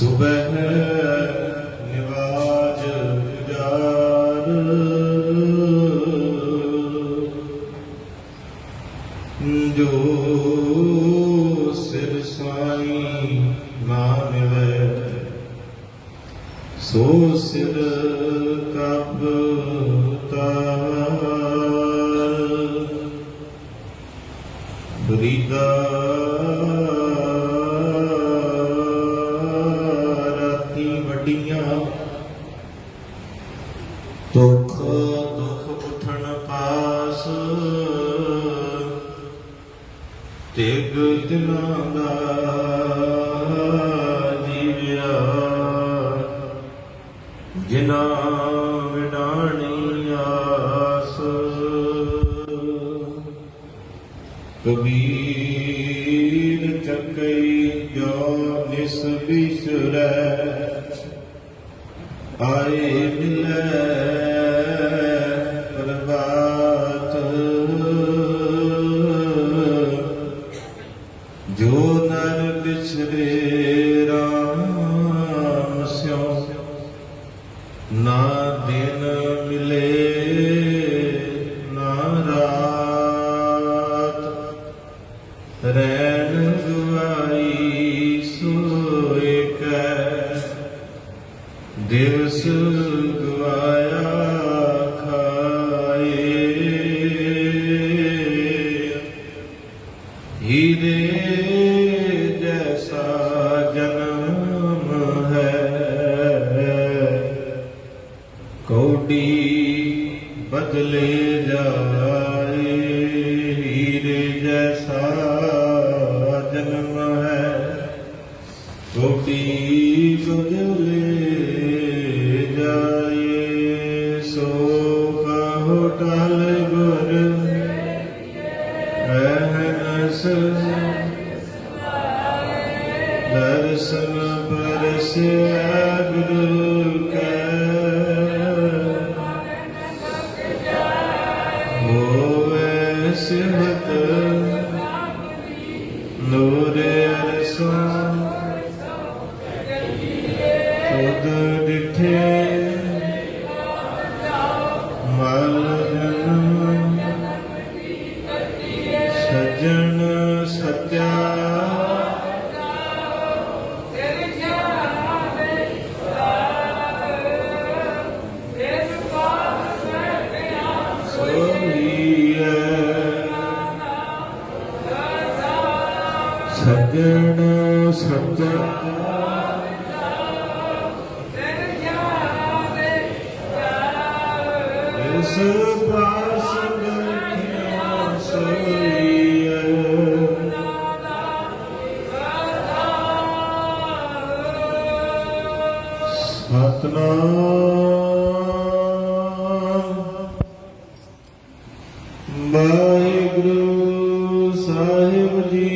سبحان أعيذ بالله ہیرے جیسا جنم ہے کوٹی بدلے جائے ہیرے جیسا جنم ہے کوٹی بدلے جائے سو کا ہوٹل بر ہے ਵਾਹਿਗੁਰੂ ਸਾਹਿਬ ਜੀ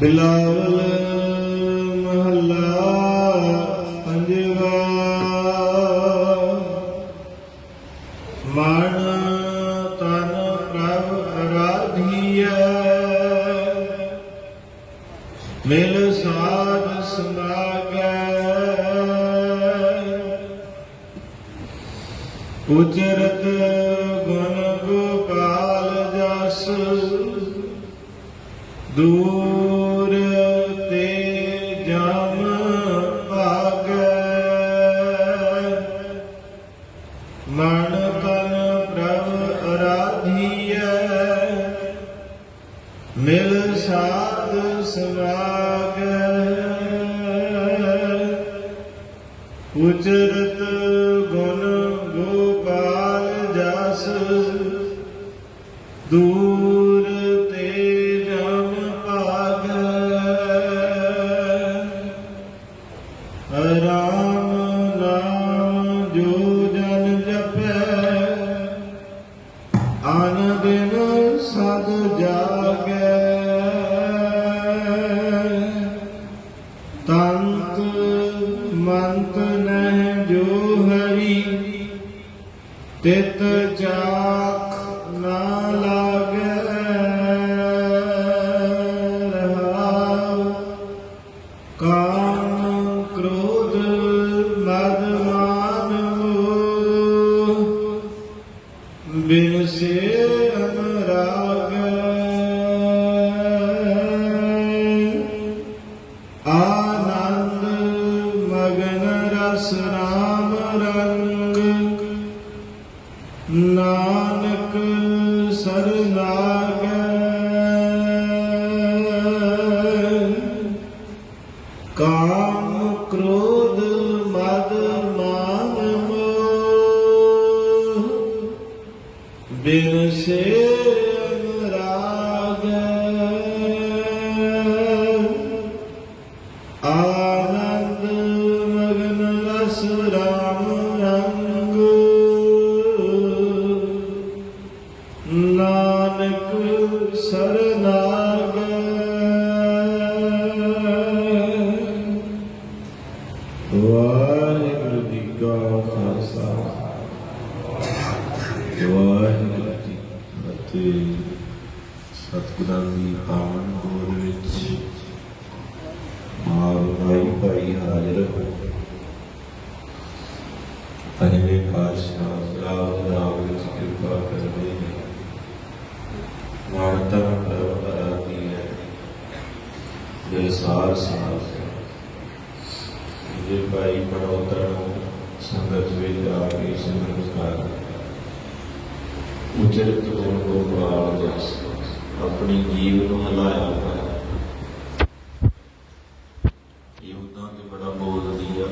ਬਿਲਾ ਉਚਰਤ ਗੁਣ ਗੋਪਾਲ ਜਸ ਦੂਰ Durante ਕ੍ਰੋਧ ਮਦ ਮਾਨ ਮੋਹ ਬਿਨ ਸੇ ਵਾਹਿਗੁਰੂ ਜੀ ਕੀ ਸਤਿਗੁਰਾਂ ਦੀ ਪਾਵਨ ਗੋਦ ਵਿੱਚ ਮਾਰ ਭਾਈ ਭਾਈ ਹਾਜ਼ਰ ਹੋ। ਪੰਜਵੇਂ ਪਾਤਸ਼ਾਹ ਰਾਮ ਨਾਮ ਵਿੱਚ ਕਿਰਪਾ ਕਰਦੇ ਨੇ। ਮਾਨਤਾ ਪ੍ਰਭੂ ਦੀ ਹੈ। ਜੇ ਸਾਰ ਸਾਰ ਜੇ ਭਾਈ ਪਰਵਤਰ ਨੂੰ ਸੰਗਤ ਵਿੱਚ ਆ ਕੇ ਸੰਗਤ ਕਰ ਉਚਰਿਤ ਹੋਣ ਤੋਂ ਬਾਅਦ ਆਪਣੀ ਜੀਵ ਨੂੰ ਹਲਾਇਆ ਹੈ। ਇਹ ਉਦਾਂ ਬੜਾ ਬੋਲਦੀ ਆ।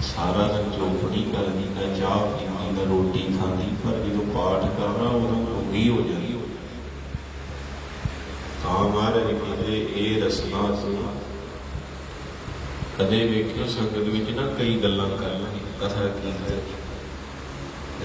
ਸਾਰਾ ਦਿਨ ਚੋਪੜੀ ਕਰਦੀ ਤਾਂ ਚਾਹ ਪੀਂਦੀ ਤਾਂ ਰੋਟੀ ਖਾਂਦੀ, ਪਰ ਜਦੋਂ ਪਾਠ ਕਰਨਾ ਉਦੋਂ ਭੁੱਖੀ ਹੋ ਜਾਂਦੀ। ਤਾਂ ਮਹਾਰਾਜ ਕਹਿੰਦੇ, ਇਹ ਰਸਨਾ ਤੋਂ ਕਦੇ ਵੇਖਿਓ ਸੰਗਤ ਵਿੱਚ ਨਾ ਕਈ ਗੱਲਾਂ ਕਰਨਗੇ ਕਥਾ ਕੀ ਹੈ?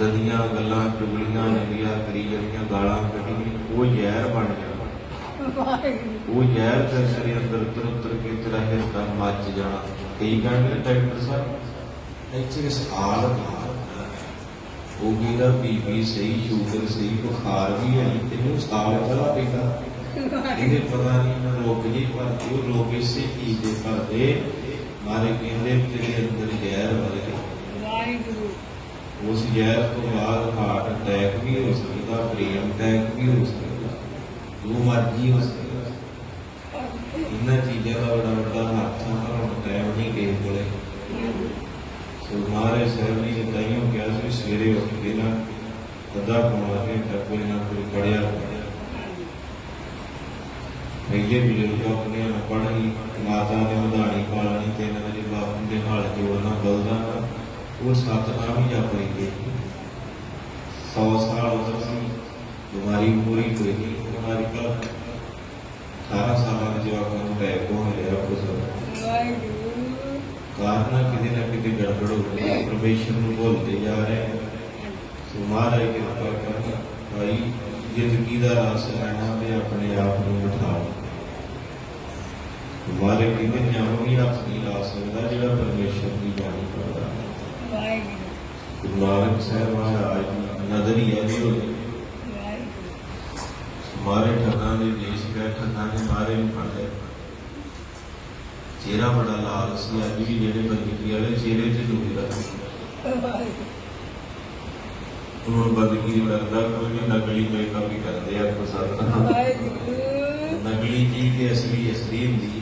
ਗੰਦੀਆਂ ਗੱਲਾਂ ਚੁਗਲੀਆਂ ਨਿੰਦਿਆ ਕਰੀ ਜਾਂਦੀਆਂ ਗਾਲਾਂ ਕੱਢੀਆਂ ਉਹ ਜ਼ਹਿਰ ਬਣ ਜਾਣਾ। ਉਹ ਜ਼ਹਿਰ ਫਿਰ ਸਰੀਰ ਅੰਦਰ ਉਤਰ ਉਤਰ ਕੇ ਤੇਰਾ ਹਿਰਦਾ ਮੱਚ ਜਾਣਾ। ਕਈ ਕਹਿੰਦੇ ਡਾਕਟਰ ਸਾਹਿਬ? ਇੱਥੇ ਸਾਲ ਉਹ ਜਿਹੜਾ ਬੀਪੀ ਸਹੀ ਸ਼ੂਗਰ ਸਹੀ ਬੁਖਾਰ ਵੀ ਹੈ। ਤੈਨੂੰ ਸਾਲ ਚਲਾ ਪੈਂਦਾ ਇਹਦੇ ਪਤਾ ਨਹੀਂ ਨਾ ਰੋਗ ਜੀ ਪਰ ਉਹ ਰੋਗ ਇਸੇ ਚੀਜ਼ ਦੇ ਭਰਦੇ। ਮਾਰੇ ਕਹਿੰਦੇ ਤੇਰੇ ਅੰਦਰ ਜ਼ਹਿਰ ਵਰਗੇ ਉਸ ਜ਼ਹਿਰ ਤੋਂ ਬਾਅਦ ਹਾਰਟ ਅਟੈਕ ਵੀ ਹੋ ਸਕਦਾ ਬ੍ਰੇਨ ਅਟੈਕ ਵੀ ਹੋ ਸਕਦਾ, ਜੋ ਮਰਜ਼ੀ ਹੋ ਸਕਦਾ। ਇਹਨਾਂ ਚੀਜ਼ਾਂ ਦਾ ਬੜਾ ਵੱਡਾ ਹੱਥ ਆ ਹੁਣ ਟਾਈਮ ਨਹੀਂ ਕਿਸੇ ਕੋਲੇ। ਸੋ ਮਾਰੇ ਸਾਹਿਬ ਨੇ ਜਿੱਦਾਂ ਕਿਹਾ ਸੀ, ਸਵੇਰੇ ਉੱਠ ਕੇ ਨਾ ਅੱਧਾ ਪੌਣਾ ਘੰਟਾ ਕੋਈ ਨਾ ਕੋਈ ਪੜਿਆ ਪਹਿਲੇ ਬਜ਼ੁਰਗ ਆਪਣੇ ਪੜ੍ਹੀ ਮਾਤਾ ਨੇ ਮਧਾਣੀ ਪਾਲਣੀ ਤਿੰਨ ਵਜੇ ਬਾਪੂ ਦੇ ਹਾਲ ਜੋੜਨਾ, ਬਲਦਾ സ്ഥാപനമാകും വ്യാപാരിക്ക് سو سال ادھر سے بیماری پوری ہوئی۔ تھی ہماری کا اٹھارہ سال جو آپ کو ٹائپ ہو گیا آپ کو سب۔ کارنا کسی نہ کسی گڑبڑ ہوتی ہے پرویشن بولتے جا رہے ہیں۔ سمار ہے کرپا کرنا بھائی زندگی کا راس لینا تو اپنے آپ کو بٹھاؤ ہمارے کسی جانو بھی ہاتھ نہیں لا سکتا جہاں پرمیشن کی جانی ਗੁਰੂ ਨਾਨਕ ਸਾਹਿਬ ਮਹਾਰਾਜ ਦੀ ਨਜ਼ਰੀਆ ਵੀ ਹੋਈ ਮਾਰੇ ਠੱਗਾਂ ਦੇ ਦੇਸ਼ ਗਏ ਠੱਗਾਂ ਨੇ ਮਾਰੇ ਵੀ ਫੜ ਲਏ। ਚਿਹਰਾ ਬੜਾ ਲਾਲ ਸੀ ਅੱਜ ਵੀ ਜਿਹੜੇ ਬੰਦਗੀ ਵਾਲੇ ਚਿਹਰੇ 'ਚ ਡੁੱਬਦਾ ਹੁਣ ਬੰਦਗੀ ਨੂੰ ਲੱਗਦਾ ਕੋਈ ਨਹੀਂ ਨਕਲੀ ਮੇਕਅਪ ਹੀ ਕਰਦੇ ਆ ਕੋ ਵਾਹਿਗੁਰੂ। ਨਕਲੀ ਚੀਜ਼ ਤੇ ਅਸਲੀ ਅਸਲੀ ਹੁੰਦੀ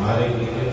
हमारे लिए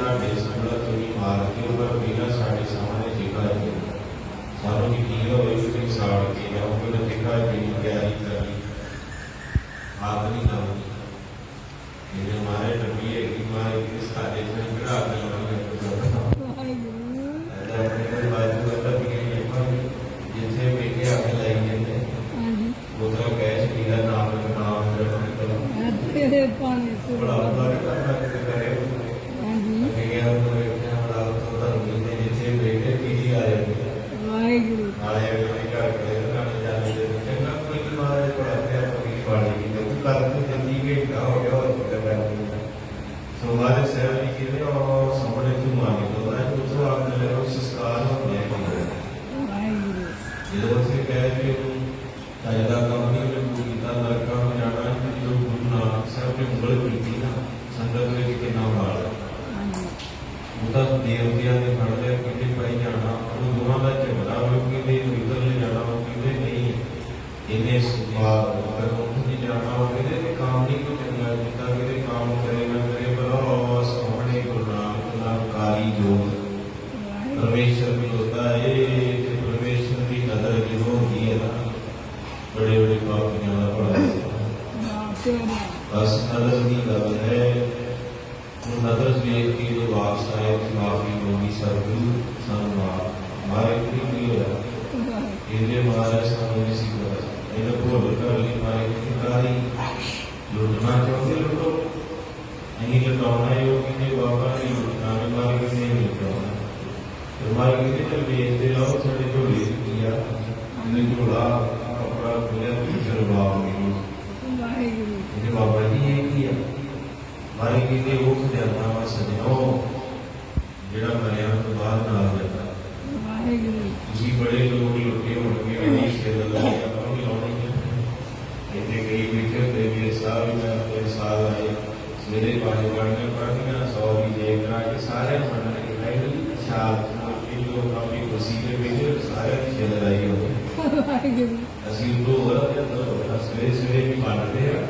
گڑنے پڑھنا سو بھی دیکھنا کہ سارے پڑھنا کہ پہلی شاپ کی جو کافی وسیلے بھیجے سارے کی لڑائی ہو اسی دو ہو رہا ہے تو سویرے سوے بھی مانتے ہیں۔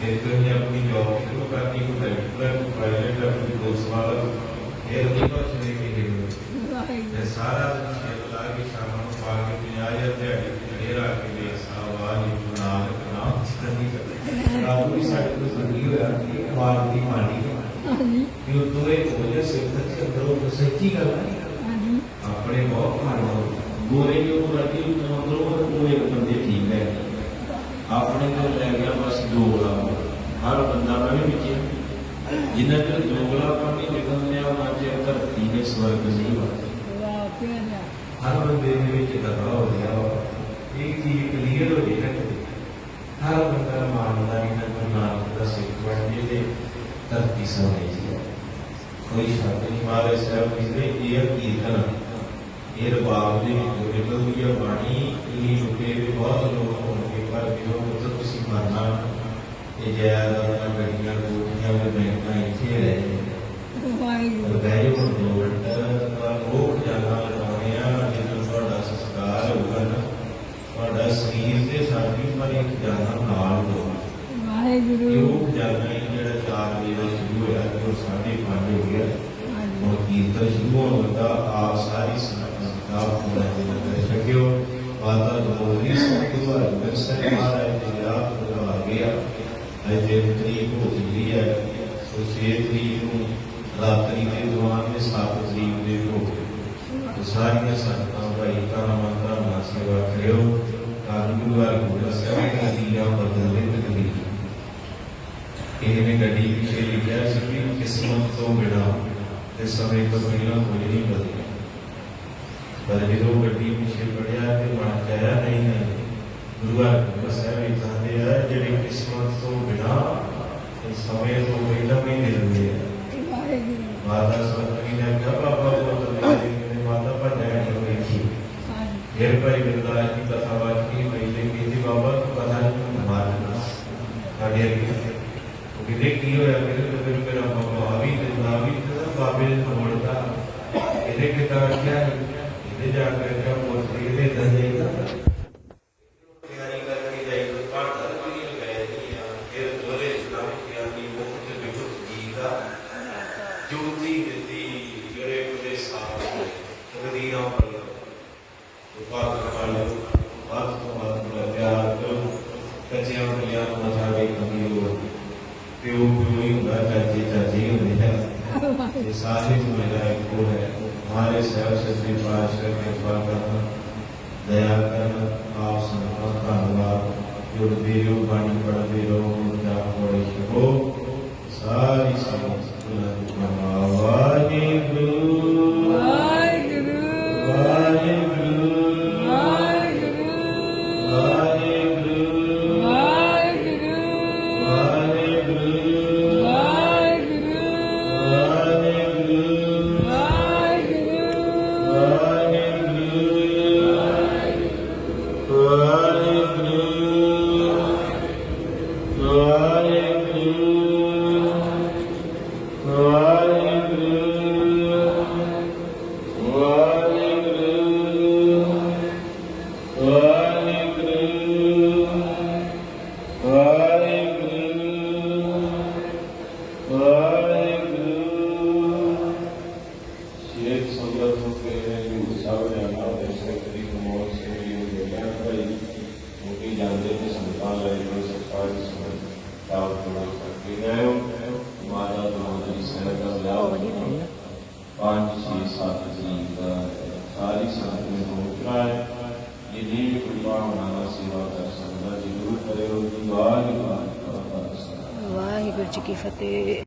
دیکھتے ہیں اپنی جاب کی تو کرتی کو ڈائریکٹر کو پائلٹ اپنی دوست والا یہ نہیں پہنچنے کے لیے سارا ਸੱਚੀ ਗੱਲ ਹੈ? ਆਪਣੇ ਬਹੁਤ ਮਾਣੋ ਗੋਰੇ ਜੋ ਰਾਜੀ ਅੰਦਰੋਂ ਉਹ ਇੱਕ ਬੰਦੇ ਠੀਕ ਹੈ। ਆਪਣੇ ਕੋਲ ਲੈ ਗਿਆ ਬਸ ਦੋਗਲਾ ਹਰ ਬੰਦਾ ਮੈਂ ਵੀ ਵਿੱਚ ਜਿੰਨਾ ਚਿਰ ਦੋਗਲਾ ਪਾਣੀ ਨਿਕਲਦੇ ਆ ਉਹਨਾਂ ਚਿਰ ਧਰਤੀ ਨੇ ਸਵਰਗ ਨਹੀਂ ਤੇਰਾ ਹਰ ਬੰਦੇ ਦੇ ਵਿੱਚ ਦਗਾ ਹੋ ਗਿਆ। ਇਹ ਚੀਜ਼ ਕਲੀਅਰ ਹੋ ਜੇ ਨਾ। ਹਰ ਬੰਦਾ ਮੰਨਦਾ ਨਹੀਂ ਨਾ ਗੁਰੂ ਨਾਨਕ ਦਾ ਸਿੱਖ ਬਣ ਜੇ ਤੇ ਧਰਤੀ ਜੀ ਕੋਈ ਸ਼ਬਦ ਨਹੀਂ ਮਾਰੇ ਸਾਹਿਬ ਕਹਿੰਦੇ ਇਹ ਕੀਰਤਨ। ਇਹ ਰਬਾਬ ਦੇ ਵਿੱਚ ਨਿਕਲਦੀ ਆ ਬਾਣੀ ਇਹ ਲੁਕੇ ਦੇ ਬਹੁਤ ਲੋਕ ਹੋਣਗੇ ਪਰ ਜਦੋਂ ਪੁੱਤ ਤੁਸੀਂ ਮਰਨਾ ਇਹ ਜਾਇਦਾਦਾਂ ਗੱਡੀਆਂ ਕੋਠੀਆਂ ਦੇ ਬੈਂਕਾਂ ਇੱਥੇ ਰਹਿ ਜਾਣਗੇ ਵਾਹਿਗੁਰੂ। ਹੁਣ ਦੋ ਮਿੰਟ ਤਾਂ ਉਹ ਖਜ਼ਾਨਾ ਲਗਾਉਣੇ ਆ ਜਦੋਂ ਤੁਹਾਡਾ ਸੰਸਕਾਰ ਹੋਊਗਾ ਨਾ ਤੁਹਾਡਾ ਸਰੀਰ ਤੇ ਸਾਡੀ ਪਰ ਇੱਕ ਖਜ਼ਾਨਾ ਨਾਲ ਦੋ ਇਹ ਵਾਹਿਗੁਰੂ ਉਹ ਖਜ਼ਾਨਾ ਹੀ ਜਿਹੜਾ ਚਾਰ ਵਜੇ ਦਾ ਸ਼ੁਰੂ ਹੋਇਆ। دیکھے اور کی تشبو ہوتا آسائی سنکتاب مہدی نگر شکیو باتا دوری سکتو اگر سے ہمارا احتجاب کروا گیا ایجیبتری کو دلی ہے سوسیتری کو راتری کے دوان میں ساتھ زیب دے کو ساریاں سنکتاب بھائی کا ہمارا ناسیوا کریو کانگلوار کو رسکتا دیا بدلے تکلی ਕਿਸੇ ਨੇ ਗੱਡੀ ਪਿੱਛੇ ਲਿਖਿਆ ਸੀ ਕਿ ਕਿਸਮਤ ਤੋਂ ਬਿਨਾ ਤੇ ਸਮੇਂ ਤੋਂ ਬਿਨਾ ਕੋਈ ਨਹੀਂ ਬਦਲਦਾ ਪਰ ਜਦੋਂ ਗੱਡੀ ਪਿੱਛੇ ਪੜਿਆ ਤੇ ਮਨ ਚਾਇਆ ਨਹੀਂ ਨਹੀਂ ਗੁਰੂਆ ਬਸ ਇਹ ਵੀ ਚਾਹਦੇ ਆ ਜਿਹੜੇ ਕਿਸਮਤ ਤੋਂ ਬਿਨਾ ਤੇ ਸਮੇਂ ਤੋਂ ਬਿਨਾ ਨਹੀਂ ਦਿਲਦੇ ఇరుదీయం పయ్యం ہے دیا کرنا آپ سنوں کا ہوا جو دیروں پانی پڑھ دیروں